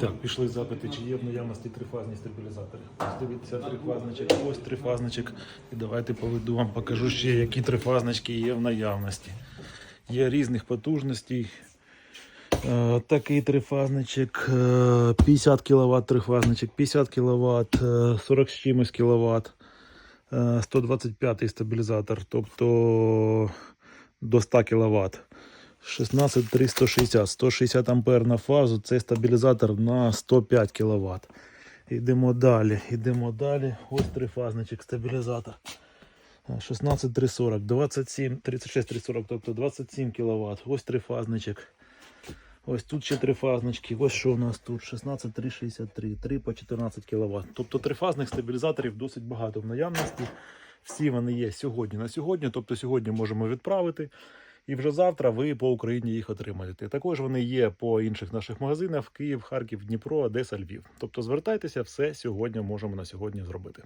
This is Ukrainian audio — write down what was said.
Так, пішли запити, чи є в наявності трифазні стабілізатори. Ось дивіться, трифазничок, ось трифазничок. І давайте поведу вам, покажу ще, які трифазнички є в наявності. Є різних потужностей. Е, Такий трифазничок, е, 50 кВт трифазничок, 50 кВт, 40 з чимось кВт, 125 стабілізатор, тобто до 100 кВт. 16 360, 160 ампер на фазу, це стабілізатор на 105 кВт. Йдемо далі, йдемо далі. Ось трифазничок стабілізатор. 16 340, 27, 36 340, тобто 27 кВт. Ось трифазничок. Ось тут ще трифазнички. Ось що у нас тут 16 363, 3 по 14 кВт. Тобто трифазних стабілізаторів досить багато в наявності. Всі вони є сьогодні на сьогодні. Тобто сьогодні можемо відправити. І вже завтра ви по Україні їх отримаєте. Також вони є по інших наших магазинах: Київ, Харків, Дніпро, Одеса, Львів. Тобто звертайтеся, все сьогодні можемо на сьогодні зробити.